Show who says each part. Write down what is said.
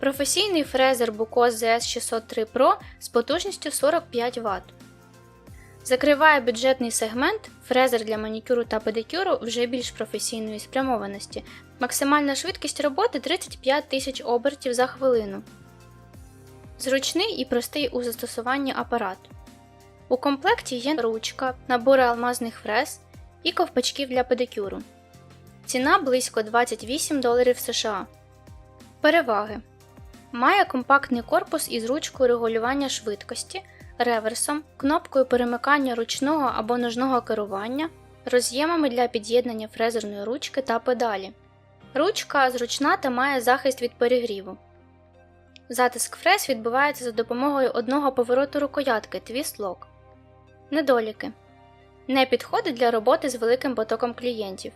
Speaker 1: Професійний фрезер Bukos ZS603 Pro з потужністю 45 Вт. Закриває бюджетний сегмент фрезер для манікюру та педикюру вже більш професійної спрямованості. Максимальна швидкість роботи 35 тисяч обертів за хвилину. Зручний і простий у застосуванні апарат. У комплекті є ручка, набори алмазних фрез і ковпачків для педикюру. Ціна близько 28 доларів США. Переваги. Має компактний корпус із ручкою регулювання швидкості, реверсом, кнопкою перемикання ручного або ножного керування, роз'ємами для під'єднання фрезерної ручки та педалі. Ручка зручна та має захист від перегріву. Затиск фрез відбувається за допомогою одного повороту рукоятки Twist Lock. Недоліки. Не підходить для роботи з великим потоком клієнтів.